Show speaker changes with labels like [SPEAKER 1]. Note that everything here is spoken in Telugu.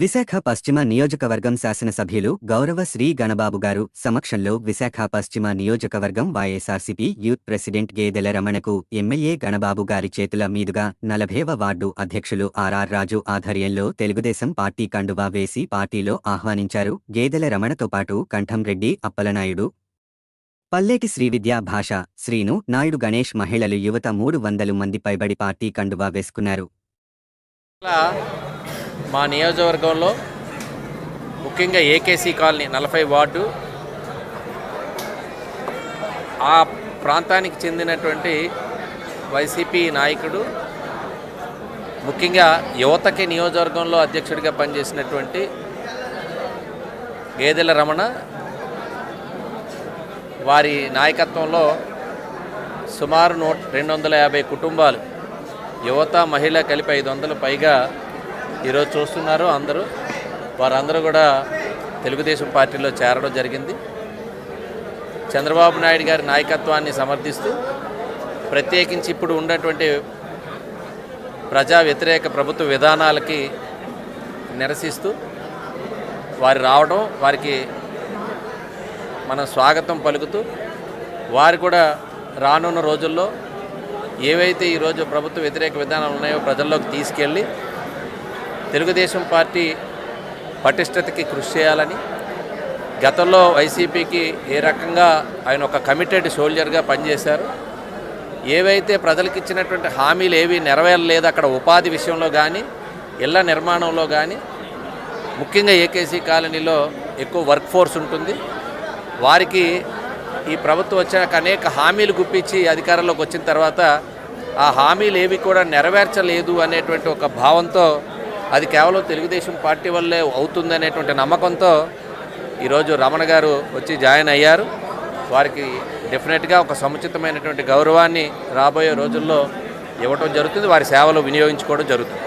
[SPEAKER 1] విశాఖ పశ్చిమ నియోజకవర్గం శాసనసభ్యులు గౌరవ శ్రీ గణబాబు గారు సమక్షంలో విశాఖ పశ్చిమ నియోజకవర్గం వైఎస్ఆర్సీపీ యూత్ ప్రెసిడెంట్ గేదెల రమణకు ఎమ్మెల్యే గణబాబు గారి చేతుల మీదుగా నలభైవ వార్డు అధ్యక్షులు ఆర్ఆర్ రాజు ఆధ్వర్యంలో తెలుగుదేశం పార్టీ కండువా వేసి పార్టీలో ఆహ్వానించారు. గేదెల రమణతో పాటు కంఠంరెడ్డి అప్పలనాయుడు పల్లేటి శ్రీవిద్యా భాష శ్రీను నాయుడు గణేష్ మహిళలు యువత మూడు వందలు మంది పైబడి పార్టీ కండువా వేసుకున్నారు.
[SPEAKER 2] మా నియోజకవర్గంలో ముఖ్యంగా ఏకేసీ కాలనీ నలభై వార్డు. ఆ ప్రాంతానికి చెందినటువంటి వైసీపీ నాయకుడు ముఖ్యంగా యువతకి నియోజకవర్గంలో అధ్యక్షుడిగా పనిచేసినటువంటి గేదెల రమణ వారి నాయకత్వంలో సుమారు నూట రెండు వందల యాభై కుటుంబాలు యువత మహిళ కలిపి ఐదు వందలు పైగా ఈరోజు చూస్తున్నారు అందరూ. వారందరూ కూడా తెలుగుదేశం పార్టీలో చేరడం జరిగింది. చంద్రబాబు నాయుడు గారి నాయకత్వాన్ని సమర్థిస్తూ ప్రత్యేకించి ఇప్పుడు ఉన్నటువంటి ప్రజా వ్యతిరేక ప్రభుత్వ విధానాలకి నిరసిస్తూ వారు రావడం వారికి మనం స్వాగతం పలుకుతూ వారు కూడా రానున్న రోజుల్లో ఏవైతే ఈరోజు ప్రభుత్వ వ్యతిరేక విధానాలు ఉన్నాయో ప్రజల్లోకి తీసుకెళ్ళి తెలుగుదేశం పార్టీ పటిష్టతకి కృషి చేయాలని గతంలో వైసీపీకి ఏ రకంగా ఆయన ఒక కమిటెడ్ సోల్జర్గా పనిచేశారు ఏవైతే ప్రజలకు ఇచ్చినటువంటి హామీలు ఏవి నెరవేరలేదు అక్కడ ఉపాధి విషయంలో కానీ ఇళ్ళ నిర్మాణంలో కానీ ముఖ్యంగా ఏకేసీ కాలనీలో ఎక్కువ వర్క్ ఫోర్స్ ఉంటుంది. వారికి ఈ ప్రభుత్వం వచ్చాక అనేక హామీలు గుప్పించి అధికారంలోకి వచ్చిన తర్వాత ఆ హామీలు ఏవి కూడా నెరవేర్చలేదు అనేటువంటి ఒక భావంతో అది కేవలం తెలుగుదేశం పార్టీ వల్లే అవుతుందనేటువంటి నమ్మకంతో ఈరోజు రమణ గారు వచ్చి జాయిన్ అయ్యారు. వారికి డెఫినెట్గా ఒక సముచితమైనటువంటి గౌరవాన్ని రాబోయే రోజుల్లో ఇవ్వటం జరుగుతుంది. వారి సేవలు వినియోగించుకోవడం జరుగుతుంది.